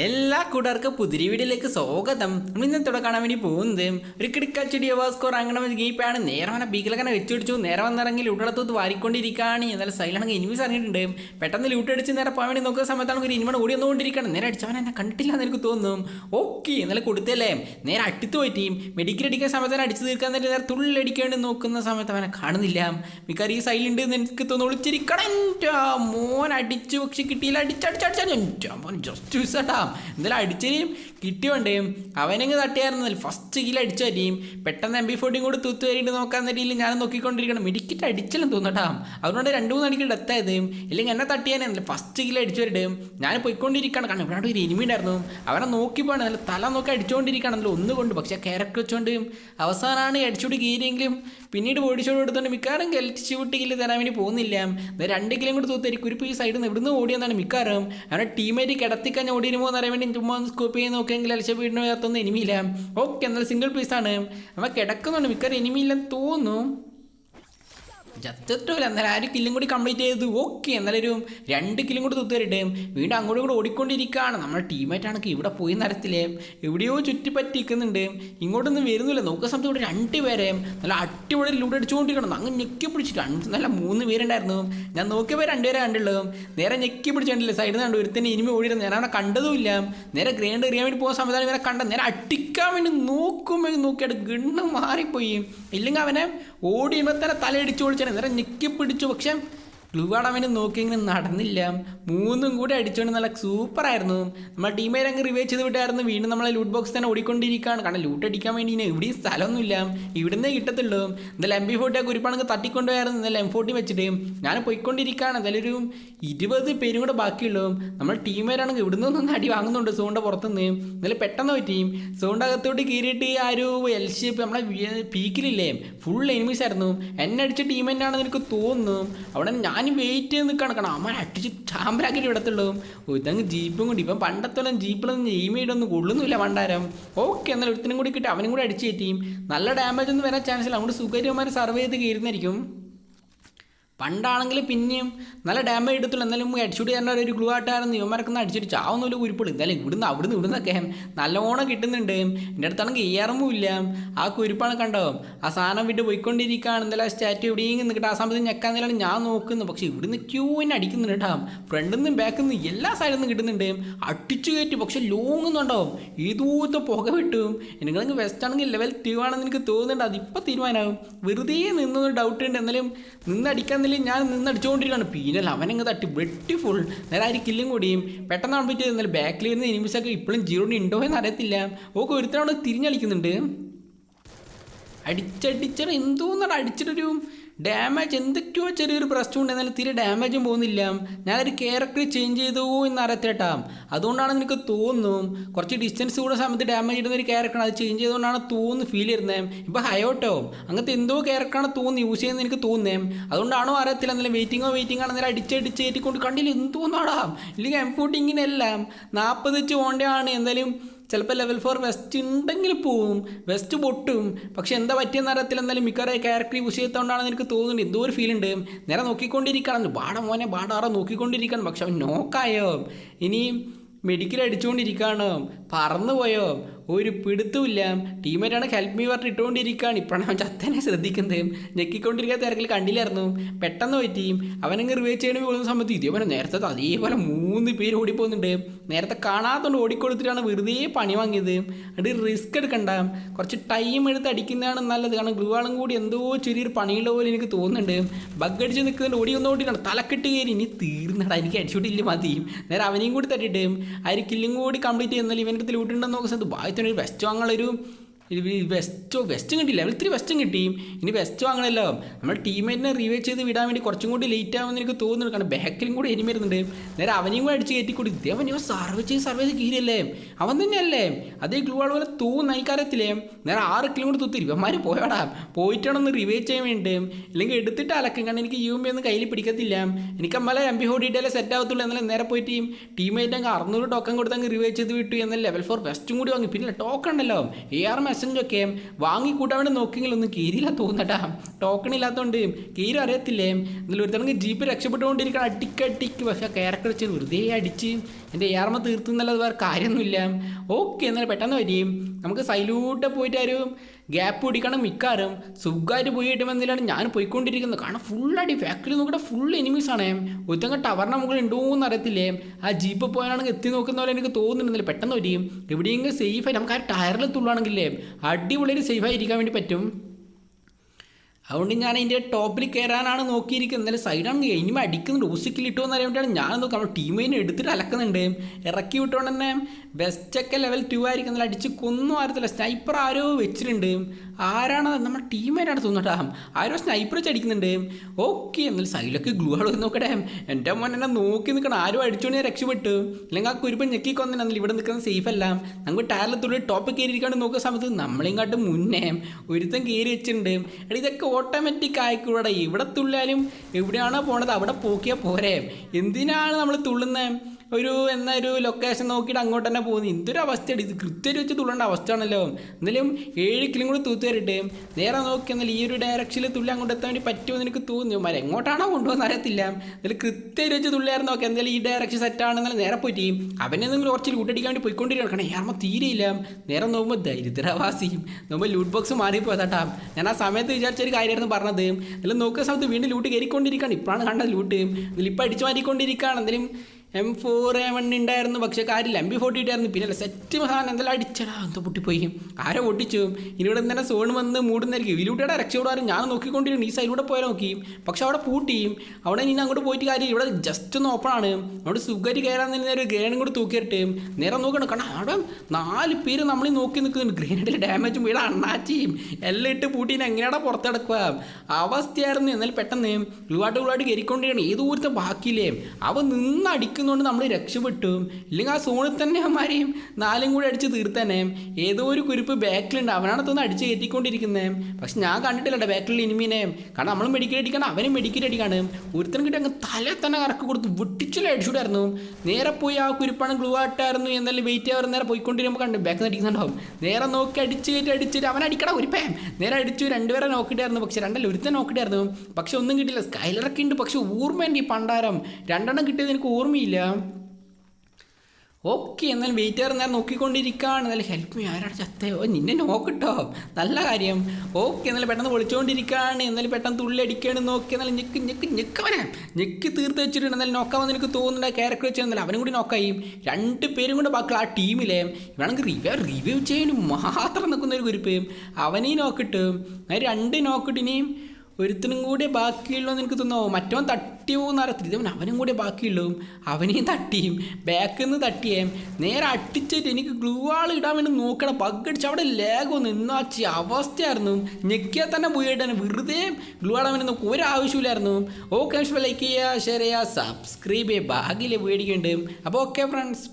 എല്ലാ കൂട്ടുകാർക്കും പുതിരി വീഡിയോയിലേക്ക് സ്വാഗതം. നമ്മൾ ഇന്നത്തോടെ കാണാൻ വേണ്ടി പോകുന്നത് ഒരു കിടക്കാച്ചെടി സ്കോർ അങ്ങനെ ഗീപ്പാണ് നേരെ വന്ന ബീക്കിലങ്ങനെ വെച്ചുപിടിച്ചു നേരെ വന്നിറങ്ങി ലൂട്ടടത്തോത്ത് വാരിക്കൊണ്ടിരിക്കുകയാണ്. എന്നാലും സൈലാണെങ്കിൽ ഇനിമീസ് ഇറങ്ങിയിട്ടുണ്ട് പെട്ടെന്ന് ലൂട്ട് അടിച്ച് നേരെ പോകാൻ വേണ്ടി നോക്കുന്ന സമയത്താണ് ഒരു ഇനിമൺ ഓടി വന്നുകൊണ്ടിരിക്കുകയാണ്. നേരെ അടിച്ചവൻ എന്നെ കണ്ടിട്ടില്ല എന്ന് എനിക്ക് തോന്നും ഓക്കെ എന്നാലും കൊടുത്തല്ലേ? നേരെ അട്ടിത്ത് പോയി. മെഡിക്കൽ അടിക്കുന്ന സമയത്ത് അടിച്ചു തീർക്കാൻ നേരം നേരെ തുള്ളിലടിക്കേണ്ടി നോക്കുന്ന സമയത്ത് അവനെ കാണുന്നില്ല. മിക്കവാറും ഈ സൈലുണ്ട് എന്ന് എനിക്ക് തോന്നുന്നു. ഒളിച്ചിരിക്കണം. മോൻ അടിച്ചു പക്ഷെ കിട്ടിയില്ല. അടിച്ചടിച്ചടിച്ചാ ജസ്റ്റ് മിസ്സാട്ടാ എന്തായാലും അടിച്ചതിനും കിട്ടിയോണ്ടേയും അവനെങ്ങ് തട്ടിയായിരുന്നല്ലോ ഫസ്റ്റ് കിൽ അടിച്ചു വരികയും പെട്ടെന്ന് എം ബി ഫോർട്ടിയും കൂടി തൂത്ത് വരിയിട്ട് നോക്കാൻ രീതിയിൽ ഞാൻ നോക്കിക്കൊണ്ടിരിക്കണം. മിടിക്കിട്ട് അടിച്ചാലും തോന്നട്ടാ. അതുകൊണ്ട് രണ്ട് മൂന്ന് അടിക്ക് ഡെത്തായത് ഇല്ലെങ്കിൽ എന്നെ തട്ടിയാനല്ല ഫസ്റ്റ് കിൽ അടിച്ചു വരട്ടെ ഞാൻ പോയിക്കൊണ്ടിരിക്കണം. കാരണം ഇവിടെ ഒരു എനിമി ഉണ്ടായിരുന്നു. അവനെ നോക്കി പോകണം. നല്ല തല നോക്കി അടിച്ചുകൊണ്ടിരിക്കുകയാണല്ലോ ഒന്നുകൊണ്ട് പക്ഷേ ക്യാരക്ടർ വെച്ചുകൊണ്ട് അവസാനമാണ് അടിച്ചുകൂടി കീരിയെങ്കിലും പിന്നീട് ബോഡി ഷോട്ട് എടുത്തുകൊണ്ട് മിക്കാറും ഗെൽറ്റ് ഷൂട്ട് കില്ല് തരാൻ വേണ്ടി പോകുന്നില്ല. രണ്ടെങ്കിലും രണ്ട് കിലും കൂടി തൂത്തായിരിക്കും ഒരു ഈ സൈഡിൽ നിന്ന് ഇവിടുന്ന് ഓടിയെന്നാണ് മിക്കാറും അവനെ ടീമേറ്റ് കിടത്തിക്കഴിഞ്ഞ് ഓടിയിരുമോ എന്ന് അറിയാൻ വേണ്ടി ചുമ്മാ ഒന്ന് സ്കോപ്പ് ചെയ്ത് നോക്കിയെങ്കിൽ അലച്ച വീടിന് അകത്തൊന്നും എനിമിയില്ല ഓക്കെ എന്നാൽ സിംഗിൾ പീസാണ് അവ കിടക്കുന്നുണ്ട്. മിക്കവാറും എനിമിയില്ലെന്ന് തോന്നുന്നു. ചത്തിട്ടില്ല എന്നാലും ആ ഒരു കില്ലും കൂടി കംപ്ലീറ്റ് ചെയ്തു. ഓക്കെ എന്നാലും ഒരു രണ്ട് കില്ലും കൂടി തുത്തരട്ടെ വീണ്ടും അങ്ങോട്ടും കൂടി ഓടിക്കൊണ്ടിരിക്കുകയാണ്. നമ്മുടെ ടീമേറ്റാണെങ്കിൽ ഇവിടെ പോയി നടത്തില്ലേ എവിടെയോ ചുറ്റിപ്പറ്റി ഇങ്ങോട്ടൊന്നും വരുന്നില്ല. നോക്കുന്ന സമയത്ത് ഇവിടെ രണ്ട് പേരെ നല്ല അടിപൊളി ലൂടെ അടിച്ചുകൊണ്ടിരിക്കണം അങ്ങ് ഞെക്കി പിടിച്ച് രണ്ട് നല്ല മൂന്ന് പേരുണ്ടായിരുന്നു. ഞാൻ നോക്കിയപ്പോൾ രണ്ടുപേരെ കണ്ടുള്ളൂ. നേരെ ഞെക്കി പിടിച്ചിട്ടില്ല സൈഡിൽ നിന്ന് കണ്ടു. ഒരുത്തന്നെ ഇനിമ ഓടിയിരുന്നു ഞാൻ അവിടെ കണ്ടതുമില്ല നേരെ ഗ്രേൻഡ് എറിയാൻ വേണ്ടി പോകുന്ന സമയത്താണ് ഇവരെ കണ്ടത്. നേരെ അടിക്കാൻ വേണ്ടി നോക്കുമ്പോൾ നോക്കിയിട്ട് ഗണ്ണ് മാറിപ്പോയി. ഇല്ലെങ്കിൽ അവനെ ഓടിയുമ്പോൾ തന്നെ തലയടിച്ചു പൊളിച്ചാണ് നേരെ ഞെക്കി പിടിച്ചു പക്ഷെ ഗ്ലൂവാട് അവന് നോക്കി ഇങ്ങനെ നടന്നില്ല. മൂന്നും കൂടി അടിച്ചുകൊണ്ട് നല്ല സൂപ്പർ ആയിരുന്നു. നമ്മൾ ടീമേറ്റ് അങ്ങ് റിവൈവ് ചെയ്ത് വിട്ടായിരുന്നു. വീണ്ടും നമ്മളെ ലൂട്ട് ബോക്സ് തന്നെ ഓടിക്കൊണ്ടിരിക്കുകയാണ് കാരണം ലൂട്ട് അടിക്കാൻ വേണ്ടി ഇനി എവിടെയും സ്ഥലമൊന്നുമില്ല. ഇവിടുന്നേ കിട്ടത്തുള്ളൂ. എന്തായാലും എം ബി ഫോർട്ടി ആ കുരിപ്പാണെങ്കിൽ തട്ടിക്കൊണ്ടുപോയായിരുന്നു. എന്തായാലും എം ഫോർട്ടി വെച്ചിട്ട് ഞാൻ പോയിക്കൊണ്ടിരിക്കുകയാണ് എന്തായാലും ഒരു ഇരുപത് പേരും കൂടെ ബാക്കിയുള്ളൂ. നമ്മൾ ടീമേറ്റാണെങ്കിൽ ഇവിടുന്ന് ഒന്നും അടി വാങ്ങുന്നുണ്ട് സോണിന്റെ പുറത്തുനിന്ന്. എന്നാലും പെട്ടെന്ന് പറ്റി സോണിന്റെ അകത്തോട്ട് കയറിയിട്ട് ആ ഒരു എൽ ഷേപ്പ് നമ്മളെ പീക്കിലില്ലേ ഫുൾ എനിമീസ് ആയിരുന്നു. എന്നെ അടിച്ച ടീമേറ്റാണെന്ന് എനിക്ക് തോന്നുന്നു. അവിടെ ഞാൻ വെയിറ്റ് ചെയ്ത് നിൽക്കണം കാരണം അമ്മ അടിച്ച് ചാമ്പരാക്കിട്ട് വിടത്തുള്ളൂ ഓ, ഇതങ്ങ് ജീപ്പും കൂടി ഇപ്പം പണ്ടത്തോളം ജീപ്പിലൊന്നും എയിമേറ്റൊന്നും കൊള്ളുന്നില്ല പണ്ടാരം. ഓക്കെ എന്നാൽ ഒരുത്തിനും കൂടി കിട്ടി. അവനും കൂടി അടിച്ച് കയറ്റിയും. നല്ല ഡാമേജ് ഒന്നും വരാൻ ചാൻസ് ഇല്ല. അതുകൊണ്ട് സുഖകരമാർ സർവേ ചെയ്ത് കയറുന്നതായിരിക്കും. പണ്ടാണെങ്കിൽ പിന്നെയും നല്ല ഡാമേജ് എടുത്തുള്ളൂ എന്നാലും ഹെഡ്ഷൂട്ട് ചെയ്യാൻ ഒരു ഗ്ലൂ ആട്ടായിരുന്നു. ഇവന്മാരൊക്കെ അടിച്ചിട്ട് ചാവുന്നില്ല കുരിപ്പുള്ളൂ എന്തായാലും ഇവിടുന്ന് അവിടുന്ന് ഇവിടുന്നൊക്കെ നല്ലോണം കിട്ടുന്നുണ്ട്. എന്റെ അടുത്താണെങ്കിൽ ഇയറമും ഇല്ല. ആ കുരിപ്പാണ് കണ്ടാവും ആ സാധനം വിട്ട് പോയിക്കൊണ്ടിരിക്കുകയാണ്. എന്തായാലും സ്റ്റാറ്റ് എവിടെയെങ്കിലും നിൽക്കട്ടെ ആ സമയത്ത് ഞെക്കാൻ നിലാണ് ഞാൻ നോക്കുന്നത്. പക്ഷേ ഇവിടുന്ന് ക്യൂവിനെ അടിക്കുന്നുണ്ട് കേട്ടോ. ഫ്രണ്ടിൽ നിന്നും ബാക്കിൽ നിന്നും എല്ലാ സൈഡിൽ നിന്നും കിട്ടുന്നുണ്ട്. അടിച്ചു കയറ്റി. പക്ഷെ ലോങ് ഒന്നുണ്ടാവും ഇതൂത്ത പുക വിട്ടും. നിങ്ങൾക്ക് വെസ്റ്റ് ആണെങ്കിൽ ലെവൽ ടു ആണെന്ന് എനിക്ക് തോന്നുന്നുണ്ട്. അതിപ്പോൾ തീരുമാനമാകും വെറുതെ നിന്നൊന്ന് ഡൗട്ട് ഉണ്ട്. എന്നാലും നിന്നടിക്കാന്നില്ല ഞാൻ നിന്നടിച്ചുകൊണ്ടിരിക്കുകയാണ് പീനൽ അവനങ്ങ് തട്ടി വെട്ടി ഫുൾ നേരെ ആര് കില്ലും കൂടിയും. പെട്ടെന്ന് ആകുമ്പോഴത്തേക്ക് എന്നാൽ ബാക്കിൽ ഇരുന്ന് എനിമിസൊക്കെ ഇപ്പോഴും ജീറോണി ഉണ്ടോ എന്ന് അറിയത്തില്ല. ഓക്കെ ഒരുത്തരവിടെ തിരിഞ്ഞളിക്കുന്നുണ്ട്. അടിച്ചടിച്ചിട്ട് എന്തോന്നാണ് അടിച്ചിട്ടൊരു ഡാമേജ് എന്തൊക്കെയോ ചെറിയൊരു പ്രശ്നമുണ്ട്. എന്നാലും തീരെ ഡാമേജും പോകുന്നില്ല. ഞാനൊരു ക്യാരക്ടർ ചേഞ്ച് ചെയ്തോ എന്ന് അറിയത്തില്ലട്ടാ. അതുകൊണ്ടാണ് എനിക്ക് തോന്നും കുറച്ച് ഡിസ്റ്റൻസ് കൂടെ സമയത്ത് ഡാമേജ് ഇടുന്ന ഒരു ക്യാരക്ടറാണ് അത് ചേഞ്ച് ചെയ്തുകൊണ്ടാണ് തോന്നുന്നു ഫീൽ ചെയ്യുന്നത് ഇപ്പോൾ ഹയോട്ടോ അങ്ങനത്തെ എന്തോ ക്യാരക്ടറാണ് തോന്നുന്നു യൂസ് ചെയ്യുന്നത് എനിക്ക് തോന്നുന്നേം. അതുകൊണ്ടാണോ അറിയത്തില്ല. എന്നാലും വെയിറ്റിങ്ങോ വെയിറ്റിംഗ് ആണെങ്കിൽ അടിച്ച് അടിച്ചടിച്ച് കയറ്റിക്കൊണ്ട് കണ്ടില്ല? എന്തോന്നാടാം. ഇല്ലെങ്കിൽ എം ഫോർട്ടിങ്ങിനെല്ലാം നാൽപ്പത് വെച്ച് പോകേണ്ടതാണ് എന്തായാലും ചിലപ്പോൾ ലെവൽ ഫോർ വെസ്റ്റ് ഉണ്ടെങ്കിൽ പോവും വെസ്റ്റ് പൊട്ടും. പക്ഷെ എന്താ പറ്റിയെന്ന് അറിയത്തില്ല. എന്തായാലും മിക്കവാറും ക്യാരക്ടർ യൂസ് ചെയ്തതുകൊണ്ടാണെന്ന് എനിക്ക് തോന്നുന്നുണ്ട്. എന്തോ ഒരു ഫീൽ ഉണ്ട് നേരെ നോക്കിക്കൊണ്ടിരിക്കുകയാണ്. ബാട മോനെ ബാടാറ നോക്കിക്കൊണ്ടിരിക്കുകയാണ്. പക്ഷെ അവൻ നോക്കായോ? ഇനി മെഡിക്കൽ അടിച്ചുകൊണ്ടിരിക്കുകയാണ് പറന്നു പോയോ ഒരു പിടുത്തുമില്ല ടീമേറ്റാണ് ഹെൽപ്പ് മീ പറഞ്ഞിട്ട് ഇട്ടുകൊണ്ടിരിക്കുകയാണ് ഇപ്പോഴാണ് അവൻ ചത്തനെ ശ്രദ്ധിക്കുന്നത്. ഞെക്കിക്കൊണ്ടിരിക്കുന്ന തിരക്കിൽ കണ്ടില്ലായിരുന്നു. പെട്ടെന്ന് പറ്റി അവനങ്ങ് റിവേ ചെയ്യണ പോകുന്ന സമയത്ത് ഇതേപോലെ നേരത്തെ അതേപോലെ മൂന്ന് പേര് ഓടിപ്പോകുന്നുണ്ട്. നേരത്തെ കാണാത്തതുകൊണ്ട് ഓടിക്കൊടുത്തിട്ടാണ് വെറുതെ പണി വാങ്ങിയത്. അത് റിസ്ക് എടുക്കണ്ട. കുറച്ച് ടൈം എടുത്ത് അടിക്കുന്നതാണ് നല്ലത്. കാരണം ഗ്ലൂവാളും കൂടി എന്തോ ചെറിയൊരു പണിയുള്ള പോലെ എനിക്ക് തോന്നുന്നുണ്ട്. ബഗ് അടിച്ച് നിൽക്കുന്നുണ്ട് ഓടി ഒന്ന് ഓടിക്കണം തലക്കെട്ട് കയറി. ഇനി തീർന്നടാ. എനിക്ക് അടിച്ചോട്ടില്ല മതി. നേരെ അവനെയും കൂടി തട്ടിയിട്ട് ആ ഒരു കില്ലും കൂടി കംപ്ലീറ്റ് ചെയ്യുന്നില്ല ഇവന്റെ അടുത്ത് ലൂട്ടുണ്ടെന്ന് നോക്കുന്ന സമയത്ത് ഭാഗ്യത്തിന് ഒരു വെസ്റ്റ് വാങ്ങാനുള്ളൊരു വെസ്റ്റോ വെസ്റ്റും കിട്ടി ലെവൽ ത്രീ വെസ്റ്റും കിട്ടി. ഇനി വെസ്റ്റ് വാങ്ങണമല്ലോ നമ്മൾ ടീമേറ്റിനെ റീവേച്ച് ചെയ്ത് വിടാൻ വേണ്ടി കുറച്ചും കൂടി ലേറ്റ് ആവുമെന്ന് എനിക്ക് തോന്നുന്നു. കാരണം ബാക്കിലും കൂടി എനിമി വരുന്നുണ്ട്. നേരെ അവനെയും കൂടെ അടിച്ച് കയറ്റി കൂടി ഇതേവൻ ഇവ സർവേ ചെയ്ത് സർവേ ചെയ്ത് കീരല്ലേ അവൻ തന്നെയല്ലേ? അതേ ഗ്ലൂ ആൾ പോലെ തൂന്ന് എനിക്കറിയത്തില്ലേ നേരെ ആറ് കിലോ കൂടി തൂത്തി ഇവന്മാർ പോയോടാ. പോയിട്ടാണൊന്ന് റിവൈവ് ചെയ്യാൻ വേണ്ടി ഇല്ലെങ്കിൽ എടുത്തിട്ട് അലക്കും. കാരണം എനിക്ക് യു എം ഒന്നും കയ്യിൽ പിടിക്കത്തില്ല. എനിക്ക് അമ്മല എം ബി ഹോഡിയിട്ടല്ലേ സെറ്റ് ആവത്തുള്ളൂ. എന്നാലും നേരെ പോയിട്ട് ടീമേറ്റ് അങ്ങ് അറുന്നൂറ് ടോക്കൺ കൊടുത്ത് അങ്ങ് റിവൈവ് ചെയ്ത് വിട്ടു. എന്നാൽ ലെവൽ ഫോർ ബെസ്റ്റും കൂടി വാങ്ങി. പിന്നെ ടോക്കൺ ഉണ്ടല്ലോ. എ ആർ എസ് പെർസെന്റൊക്കെ വാങ്ങിക്കൂട്ടാൻ വേണ്ടി നോക്കിയെങ്കിലും ഒന്നും കീരില്ല തോന്നട്ടാ. ടോക്കൺ ഇല്ലാത്തതുകൊണ്ട് കീര അറിയത്തില്ലേ? എന്നാലും ഒരുത്തണെങ്കിൽ ജീപ്പ് രക്ഷപ്പെട്ടുകൊണ്ടിരിക്കണം അടിക്കടിക്ക് പക്ഷേ ക്യാരക്ടർ വെച്ച് വെറുതെ അടിച്ച് എന്റെ ഏർമ തീർത്തു എന്നല്ലാതെ വേറെ കാര്യമൊന്നുമില്ല. ഓക്കെ എന്നാൽ പെട്ടെന്ന് വരും. നമുക്ക് സൈലൂട്ടെ പോയിട്ട് ഒരു ഗ്യാപ്പ് പിടിക്കണം മിക്കാറും സുഖമായിട്ട് പോയി കിട്ടുമെന്നില്ലാണ് ഞാൻ പോയിക്കൊണ്ടിരിക്കുന്നത് കാരണം ഫുൾ അടി ഫാക്ടറി നോക്കിയിട്ട് ഫുൾ എനിമീസ് ആണ്. ഒരുത്തങ്ങ ടവറിന് മുകളിൽ ഉണ്ടോ എന്ന് അറിയത്തില്ലേ? ആ ജീപ്പ് പോയാണെങ്കിൽ എത്തി നോക്കുന്ന പോലെ എനിക്ക് തോന്നുന്നുണ്ടെന്നില്ല പെട്ടെന്ന് വരികയും. എവിടെയെങ്കിലും സേഫായി നമുക്ക് ആ ടയറിൽ തുള്ളാണെങ്കിലേ അടിപൊളിയിൽ സേഫായി ഇരിക്കാൻ വേണ്ടി പറ്റും. അതുകൊണ്ട് ഞാൻ അതിന്റെ ടോപ്പിൽ കയറാനാണ് നോക്കിയിരിക്കുന്നത്. എന്നാലും സൈഡാണ് ഇനിമ അടിക്കുന്നുണ്ട്. ഊസിക്കിൽ ഇട്ടു എന്ന് അറിയാൻ വേണ്ടിയാണ്. ഞാൻ നോക്കാം ടീം ടീമിനെ എടുത്തിട്ട് അലക്കുന്നുണ്ട്. ഇറക്കി വിട്ടുകൊണ്ട് തന്നെ ബെസ്റ്റൊക്കെ ലെവൽ ടു ആയിരിക്കും. എന്നാലും അടിച്ച് കൊന്നും ആരത്തില്ല. സ്നൈപ്പർ ആരോ വെച്ചിട്ടുണ്ട്. ആരാണ്? നമ്മുടെ ടീമേറ്റാണ് തോന്നട്ടാ ആരോ സ്നൈപ്പർ വെച്ച് അടിക്കുന്നുണ്ട്. ഓക്കെ എന്നാലും സൈഡിലൊക്കെ ഗ്ലൂ ആളോ നോക്കട്ടെ. എന്റെ മോൻ എന്നെ നോക്കി നിൽക്കണം ആരും അടിച്ചുകൊണ്ട് ഞാൻ രക്ഷപ്പെട്ടു. അല്ലെങ്കിൽ ആ കുരുപ്പം ഞെക്കി കൊന്നില്ല ഇവിടെ നിൽക്കുന്നത് സേഫ് അല്ല. നമുക്ക് ടയറിലത്തുള്ളിൽ ടോപ്പ് കയറിയിരിക്കാണ്ട് നോക്കുന്ന സമയത്ത് നമ്മളെങ്ങാട്ട് മുന്നേ ഒരുത്തം കയറി വെച്ചിട്ടുണ്ട്. എടാ ഇതൊക്കെ ഓട്ടോമാറ്റിക് ആയിക്കൂടെ ഇവിടെ തുള്ളിയാലും എവിടെയാണോ പോണത് അവിടെ പോക്കിയാൽ പോരെ. എന്തിനാണ് നമ്മൾ തുള്ളുന്നത് ഒരു എന്നൊരു ലൊക്കേഷൻ നോക്കിയിട്ട് അങ്ങോട്ട് തന്നെ പോകുന്നത് എന്തൊരു അവസ്ഥയാണ് ഇത് കൃത്യം വെച്ച് തുള്ളേണ്ട അവസ്ഥയാണല്ലോ. എന്നാലും ഏഴ് കിലും കൂടി തൂത്ത് തരട്ടെ നേരെ നോക്കിയാൽ ഈ ഒരു ഡയറക്ഷനിൽ തുള്ളി അങ്ങോട്ട് എത്താൻ വേണ്ടി പറ്റുമെന്ന് എനിക്ക് തോന്നുന്നു. മരം എങ്ങോട്ടാണോ കൊണ്ടുപോകുന്ന അറിയത്തില്ല. എന്നാലും കൃത്യം വെച്ച് തുള്ളിയായിരുന്നു. നോക്കാം എന്തായാലും ഈ ഡയറക്ഷൻ സെറ്റ് ആണെന്നാൽ നേരെ പോയിട്ട് അവനെ നിങ്ങൾ കുറച്ച് ലൂട്ടടിക്കാൻ വേണ്ടി പോയിക്കൊണ്ടിരിക്കണം കാരണം ഏർമ്മ തീരെയില്ല. നേരെ നോക്കുമ്പോൾ ദരിദ്രവാസിയും നോക്കുമ്പോൾ ലൂട്ട് ബോക്സ് മാറിപ്പോയതാട്ടാ. ഞാൻ ആ സമയത്ത് വിചാരിച്ചൊരു കാര്യമായിരുന്നു പറഞ്ഞത്. എല്ലാം നോക്കുന്ന സമയത്ത് വീണ്ടും ലൂട്ട് കയറിക്കൊണ്ടിരിക്കുകയാണ്. ഇപ്പോഴാണ് കണ്ടത് ലൂട്ട് ഇതിലിപ്പോൾ അടിച്ചു മാറ്റിക്കൊണ്ടിരിക്കുകയാണ്. എന്തെങ്കിലും എം ഫോർ എ വൺ ഉണ്ടായിരുന്നു പക്ഷേ കാര്യമില്ല. എം ബി ഫോർട്ടി ഇട്ടായിരുന്നു. പിന്നെ സെറ്റ് മഹാൻ എന്തെല്ലാം അടിച്ചടാ എന്താ പൊട്ടിപ്പോയി. ആരെ പൊട്ടിച്ചു? ഇനി ഇവിടെ തന്നെ സോൺ വന്ന് മൂടുന്നായിരിക്കും ഇതിലൂടെ രക്ഷപ്പെടാറ് ഞാൻ നോക്കിക്കൊണ്ടിരുന്നു. ഈ സൈഡിലൂടെ പോയാൽ നോക്കി. പക്ഷെ അവിടെ പൂട്ടിയും അവിടെ ഇനി അങ്ങോട്ട് പോയിട്ട് കാര്യം ഇവിടെ ജസ്റ്റ് ഒന്ന് ഓപ്പൺ ആണ്. അവിടെ സുഖരി കയറാൻ തന്നെ ഒരു ഗ്രേനും കൂടി തൂക്കിയിട്ട് നേരെ നോക്കണം. കാരണം അവിടെ നാല് പേര് നമ്മൾ നോക്കി നിൽക്കുന്നുണ്ട്. ഗ്രേനഡിൽ ഡാമേജും വീട് അണ്ണാച്ചിയും എല്ലാം ഇട്ട് പൂട്ടീനെ എങ്ങനെയാണ് പുറത്തെടുക്കുക? അവസ്ഥയായിരുന്നു. എന്നാൽ പെട്ടെന്ന് ഗ്ലുവാട്ട് ഗ്ലുവാട്ട് കയറിക്കൊണ്ടിരിക്കണം ഏത് ദൂരത്തെ ബാക്കിയില്ലേ? അവ നിന്ന് അടിക്കുന്നതുകൊണ്ട് നമ്മൾ രക്ഷപ്പെട്ടു. ഇല്ലെങ്കിൽ ആ സോണിൽ തന്നെ അവന്മാരെയും നാലും കൂടി അടിച്ച് തീർത്തന്നെ ഏതോ ഒരു കുരിപ്പ് ബാക്കിലുണ്ട്. അവനാണ് തന്നെ അടിച്ച് കയറ്റിക്കൊണ്ടിരിക്കുന്നത് പക്ഷെ ഞാൻ കണ്ടിട്ടില്ല ബാക്കിലുള്ള ഇനിമീനെ കാരണം നമ്മൾ മെഡിക്കൽ അടിക്കണം അവനും മെഡിക്കൽ അടിക്കാണ് ഒരുത്തനും കിട്ടി അങ്ങ് തല തന്നെ കറക്കി കൊടുത്ത് വെട്ടിച്ചില്ല അടിച്ചുകൂടായിരുന്നു നേരെ പോയി ആ കുരിപ്പാണ് ഗ്ലൂ ആട്ടായിരുന്നു എന്നാലും വെയിറ്റ് ആവാറ് നേരെ പോയിക്കൊണ്ടിരിക്കുമ്പോൾ കണ്ട്. ബാക്ക് അടിക്കുന്നുണ്ടാവും. നേരെ നോക്കി അടിച്ച് കയറ്റി അടിച്ചിട്ട് അവൻ അടിക്കണം ഒരു പേ നേരെ അടിച്ചു രണ്ടുപേരെ നോക്കിയിട്ടായിരുന്നു. പക്ഷെ രണ്ടല്ല ഒരുത്തൻ നോക്കിയിട്ടായിരുന്നു. പക്ഷെ ഒന്നും കിട്ടില്ല സ്കൈലറൊക്കെ ഉണ്ട്. പക്ഷെ ഓർമ്മയുണ്ട് ഈ പണ്ടാരം. രണ്ടെണ്ണം കിട്ടിയത് എനിക്ക് ഓർമ്മയില്ല. ഓക്കെ എന്നാൽ വെയിറ്റർ നേരം നോക്കിക്കൊണ്ടിരിക്കുകയാണ് എന്നാലും ഹെൽപ്പ് മീ ആരാണ് ചത്തയോ നിന്നെ നോക്കട്ടോ നല്ല കാര്യം. ഓക്കെ എന്നാലും പെട്ടെന്ന് വിളിച്ചുകൊണ്ടിരിക്കുകയാണ് എന്നാലും പെട്ടെന്ന് തുള്ളി അടിക്കുകയാണ് നോക്കി എന്നാലും ഞെക്ക് ഞെക്ക് ഞെക്കവനെ ഞെക്കി തീർത്ത് വെച്ചിട്ടുണ്ട്. എന്നാലും നോക്കാമെന്ന് എനിക്ക് തോന്നുന്നുണ്ട്. ക്യാരക്ടർ വെച്ചിരുന്നില്ല അവനും കൂടി നോക്കായി രണ്ട് പേരും കൂടെ ബാക്കി ആ ടീമിലെ വേണമെങ്കിൽ റിവ്യൂ റിവ്യൂ ചെയ്യാൻ മാത്രം നിൽക്കുന്ന ഒരു ഗ്രൂപ്പ് അവനെയും നോക്കിട്ട് രണ്ട് നോക്കിട്ട് ഇനിയും ഒരുത്തനും കൂടി ബാക്കിയുള്ളൂ എന്ന് എനിക്ക് തോന്നുന്നു മറ്റവൻ തട്ടി പോകുന്ന അറിയത്തില്ല ഇതവൻ അവനും കൂടി ബാക്കിയുള്ളൂ അവനെയും തട്ടിയും ബാക്കിൽ നിന്ന് തട്ടിയേം. നേരെ അട്ടിച്ചിട്ട് എനിക്ക് ഗ്ലൂ ആൾ ഇടാൻ വേണ്ടി നോക്കണം പകടിച്ച് അവിടെ ലേഖം നിന്നാച്ചി അവസ്ഥയായിരുന്നു. ഞെക്കിയാൽ തന്നെ പോയിട്ടാണ് വെറുതെ ഗ്ലൂ ആൾ വേണ്ടി നോക്കും ഒരു ആവശ്യമില്ലായിരുന്നു ഓക്കെ ലൈക്ക് ചെയ്യുക ഷെയർ ചെയ്യുക സബ്സ്ക്രൈബ് ചെയ്യുക. ബാക്കിയില്ലേ പേടിക്കുന്നുണ്ട് അപ്പോൾ ഓക്കെ ഫ്രണ്ട്സ്